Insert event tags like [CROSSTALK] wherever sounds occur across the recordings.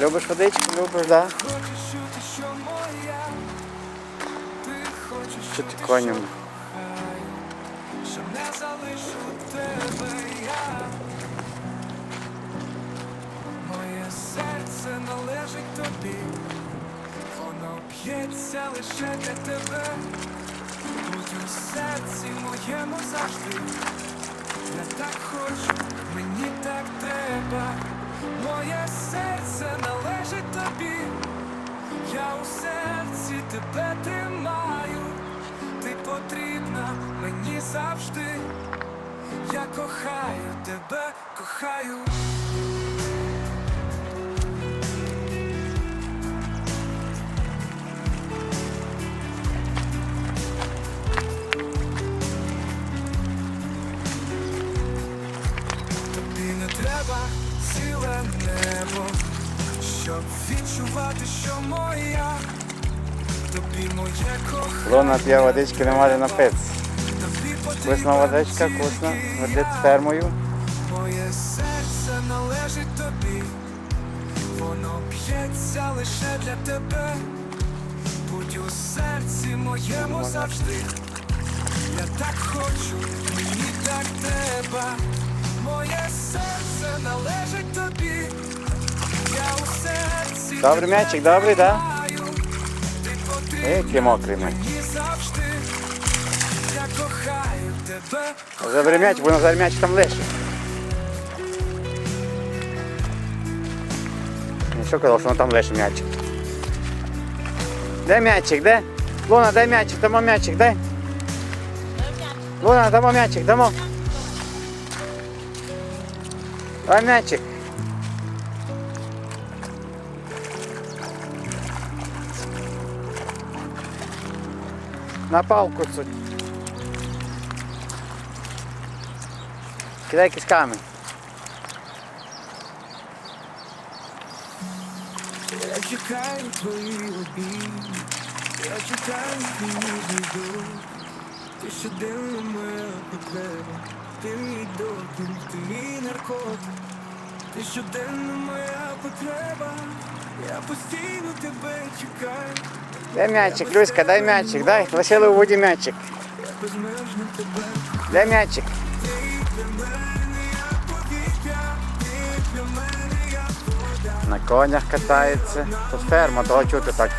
Любиш водичку, любиш, да? Що ти коням? Що не залишу тебе я Моє серце належить тобі, воно б'ється лише для тебе, будь у серці моєму завжди. Я так хочу, мені так треба, моє серце належить тобі, я у серці тебе тримаю, ти потрібна мені завжди. Я кохаю тебе, кохаю. Щоб відчувати, що моя, тобі моє кохання. Луна п'є водички, не може напитися. Вкусна водичка, вкусна. я. Води з термою. Моє серце належить тобі, воно б'ється лише для тебе, будь у серці моєму завжди. Я так хочу, мені так треба, моє серце належить тобі. Добрий м'ячик, добрий, да? Який мокрий м'яч. Забери м'яч, бо Назар м'яч там. Він що казав, що там лише м'ячик. Де м'ячик, де? Луна, дай м'ячик, дамо м'ячик, дай. Луна, дамо м'ячик, дамо. Дай м'ячик. На палку цуть. Кидай якийсь камінь. Я чекаю твої обійми, я чекаю твій зв'язок. Ти щоденно моя потреба, ти мій допінг, ти мій наркотик. Ти щоденно моя потреба, я постійно тебе чекаю, Дай м'ячик, Люська, дай м'ячик, дай. Лишили у м'ячик. Дай м'ячик. На конях катається. Тут ферма, того чути так.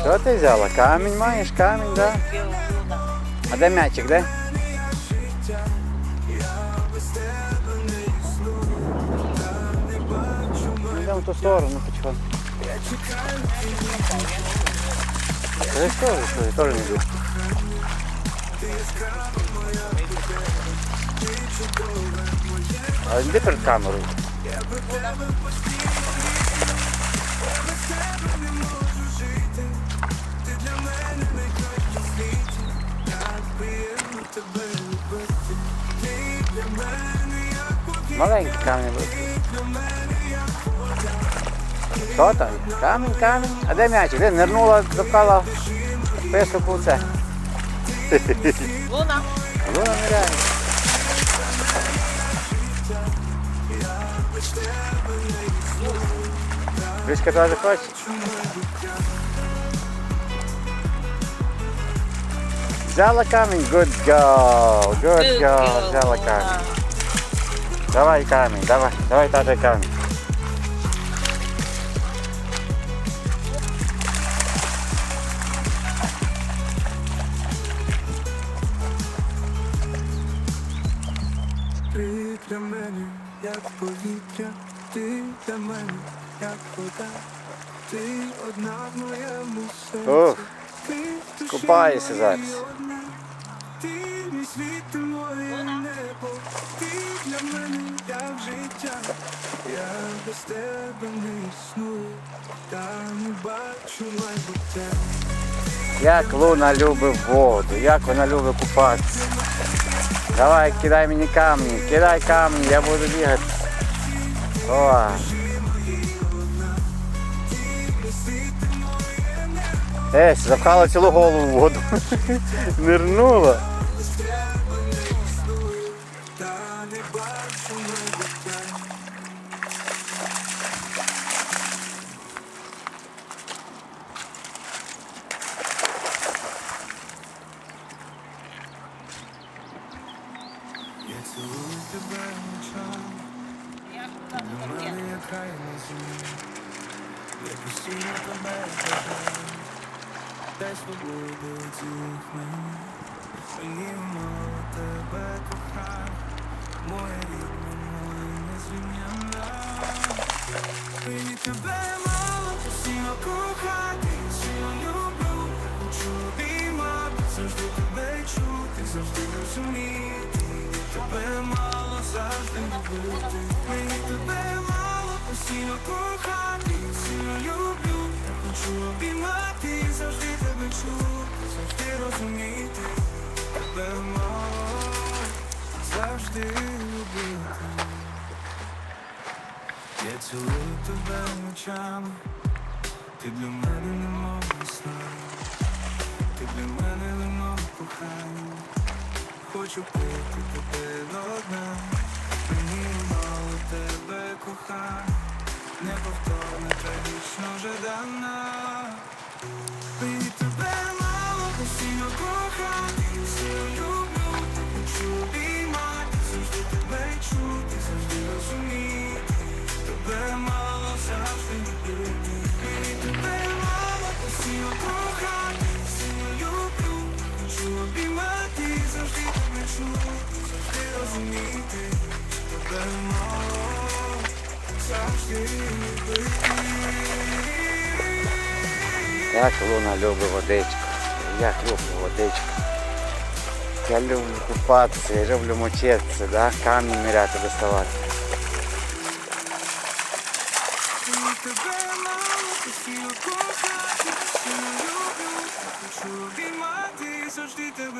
Що ти взяла? Камінь маєш, камінь, да? А де м'ячик, де? Йдемо в ту сторону потихоньку. Ти що, що, теж не йду. А йди перед камерою. Маленький камінь був. Що там? Камінь, камінь. А де м'ячик? Де нирнула, запала писку в це. Луна. Луна ниряє. Річка теж хоче? Взяла камінь, good girl, good girl, взяла камінь. Давай камінь, давай, давай тата камінь. Як повітря, ти для мене, як вода, ти одна в моєму серці. Ти купаєшся зараз. Ти мій світ, ти моє небо, ти для мене, як життя. Я без тебе не існую, та не бачу майбуття. Як Луна любить воду, як вона любить купатися. Давай, кидай мені камні, кидай камні, я буду бігати. О. Есь, запхала цілу голову в воду. [LAUGHS] Нирнула. Цілую тебе ночами, для мене як край на землі. Я постійно тебе бажаю, дай свободу цих мені. Мені мало тебе кохання, моя рідна, моя незрівняна. Мені тебе мало, постійно кохати, сильно люблю, хочу обіймати, завжди тебе чути, завжди розуміти. Тебе мало, завжди любити. Мені тебе мало, постійно кохати, сильно люблю, хочу обіймати, завжди тебе чути, завжди розуміти. Тебе мало, завжди любити. Я цілую тебе ночами, ти для мене немов весна, ти для мене вино кохання, хочу пити тебе до дна, мені мало тебе кохання, неповторна та вічно жадана. Мені тебе мало, постійно кохати, сильно люблю, хочу обіймати, завжди тебе чути, завжди розуміти. Тебе мало, тебе ти розуміти. Тебе мало, завжди любити. Луна любить водичку. Як люблю водичку. Я люблю купатися, я люблю мочитися, да? камінь міряти доставати.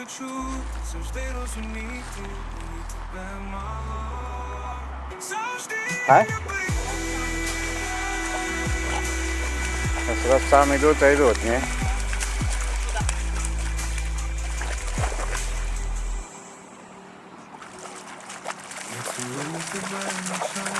Чути, завжди розуміти, мені тебе мало, завжди А? любити. Ось раз сам йдуть, то йдуть, ні? Я цілую тебе ночами,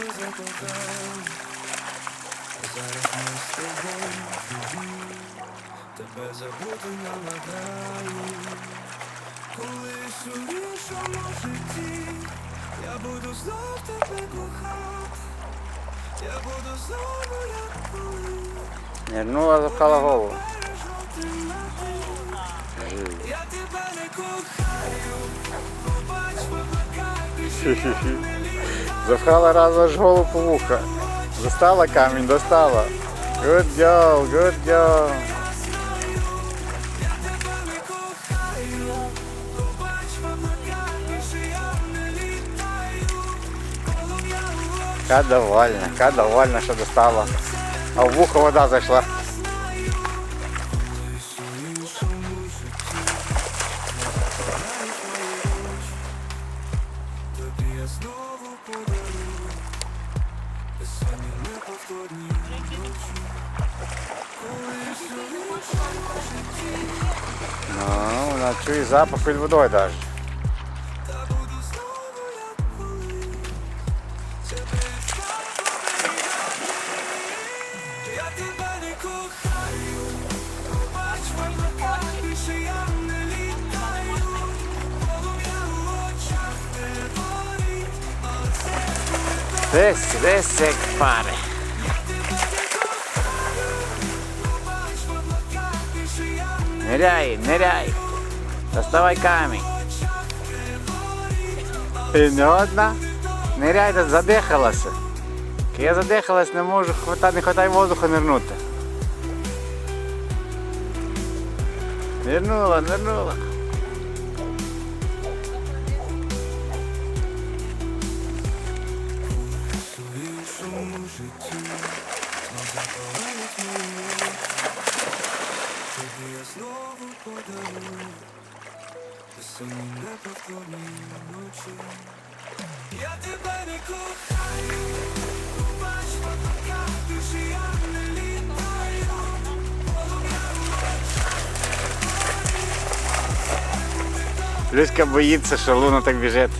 тебе закохав, зараз ми з тобою чужі, тебе забути налагаю. Колись у іншому житті я буду знов тебе кохати, я буду знову як колись. Нирнула, запхала голову. Я тебе не кохаю, побач, не літаю. [LAUGHS] Запхала раз аж голову вуха. Достала камінь, достала. Good girl, good girl. Я тебе не кохаю, побач, поплакай, що я не літаю. Полум'я у очах Ка довольна, ка довольна, що достала. А в вухо вода зайшла. Ну, вона чує запах під водою навіть. Буду знову як ныряй. Ниряй. Доставай камень. І не одна. Ниряй, та задихалася. Я задихалась, не можу, хватати, не хватає воздуху нирнути. Нирнула, нирнула. Люська боїться, що Луна так біжить.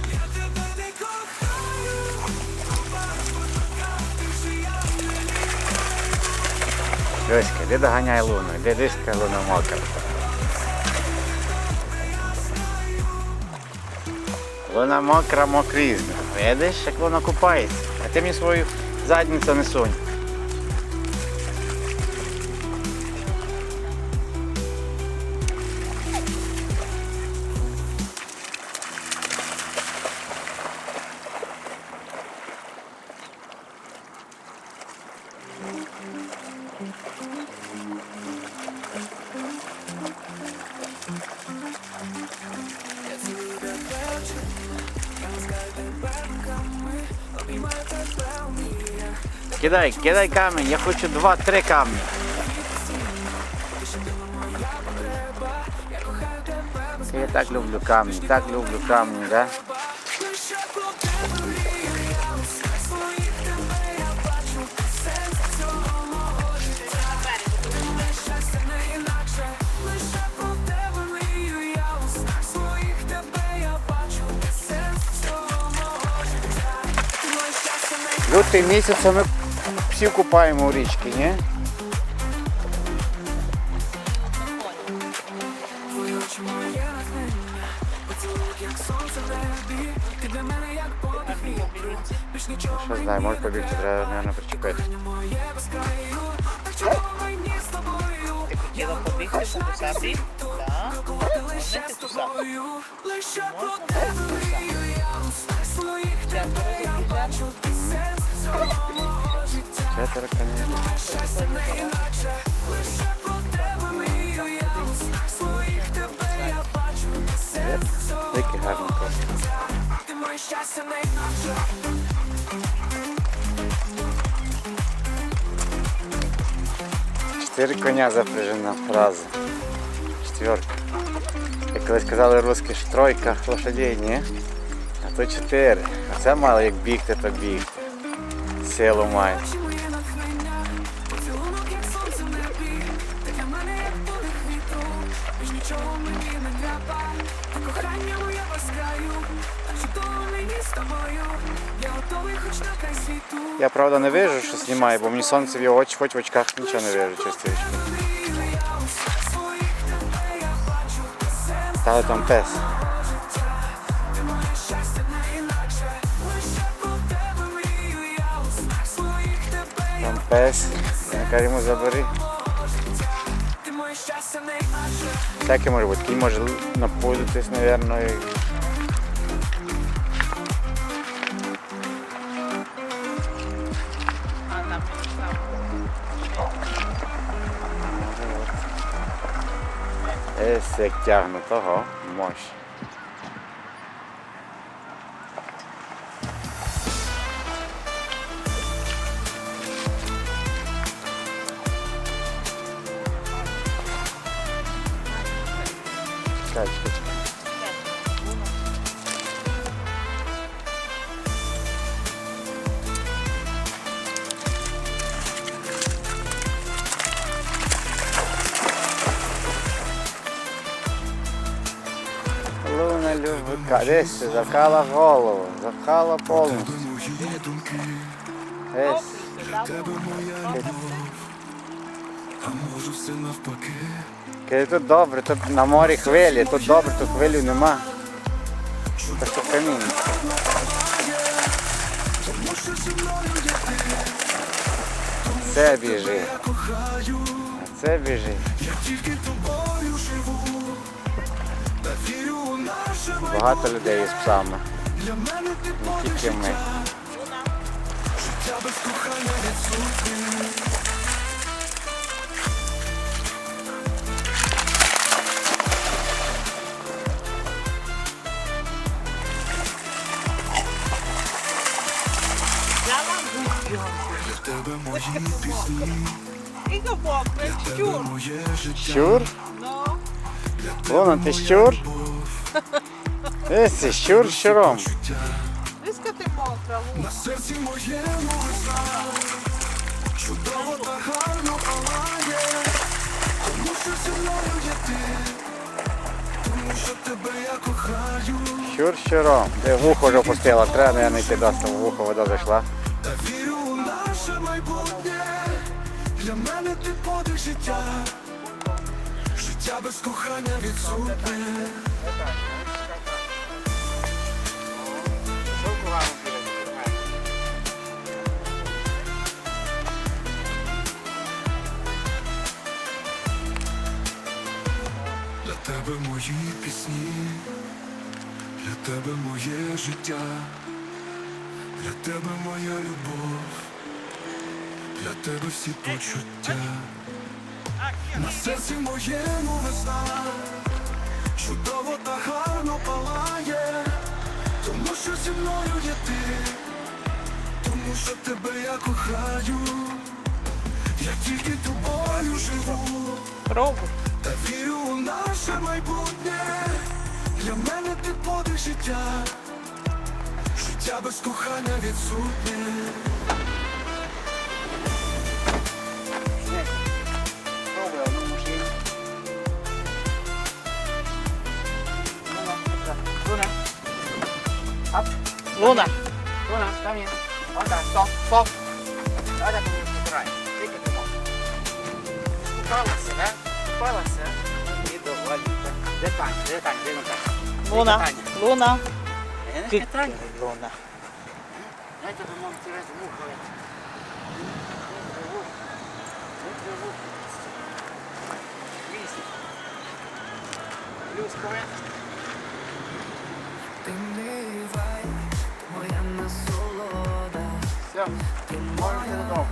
Люська, іди доганяй Луну, іди Люська, Луна мокра. Луна мокра, мокрізна. Видиш, як вона купається. А ти мені свою задницю не сунь. Кидай, кидай камінь, я хочу два-три камні. Я так люблю камні, так люблю камні, да? Лютий місяць ми всі купаємо у річці, ні? Що знаю, може побігти, треба, мабуть, причепити. Ти хотіла побігти, щоб покусати? Так. Можна ти Четверо, конечно. Який гарний кот. Чотири коня запряжена фраза. Четверка. Як колись казали русські, що тройка лошадей, ні? А то чотири. А це мало як бігти, то бігти. Силу має. Я правда не вижу, що знімаю, бо мені сонце в його очі, хоч в очках нічого не вижу частично. Та там пес. Там пес. Я кажу йому забери. Всяке може бути. Кінь може напудитись, мабуть. Есь як тягне того, мощ. Любить ка- Десь ти голову, запхала повністю. Десь. Тут добре, тут на морі хвилі, тут добре, тут хвилю нема. Та що камінь. Це біжи. Це біжи. Тільки тобою живу Багато людей із псами. Для мене ти Не тільки ми. щур. Луна, ти щур? Есі, щур щуром. близько ти мокра, На серці моєму Чудово та гарно палає Тому що зі мною є ти Тому що тебе я кохаю. Щур щуром. Де вухо вже опустила, треба, наверно, йти досить, в вухо вода зайшла. Та вірю у наше майбутнє. Для мене ти подих життя. Життя без кохання відсутне. Для тебе мої пісні, для тебе моє життя, для тебе моя любов, для тебе всі почуття. На серці моєму весна, чудово та гарно палає, тому що зі мною є ти, тому що тебе я кохаю, я тільки тобою живу. Та вірю у наше майбутнє. Для мене ти подих життя. Життя без кохання відсутнє. Луна. Луна, там є. Ота, стоп, стоп. Давай так збирай. Тільки ти можеш. Купалася, да? Купалася. І доволі. Де Таня? Де Таня? Де Таня? Луна. Таня. Луна. Я не Ти- питання. Луна. Дайте домов через вухо. Плюс Ти мій вай, моя насолода. Все, можете додому.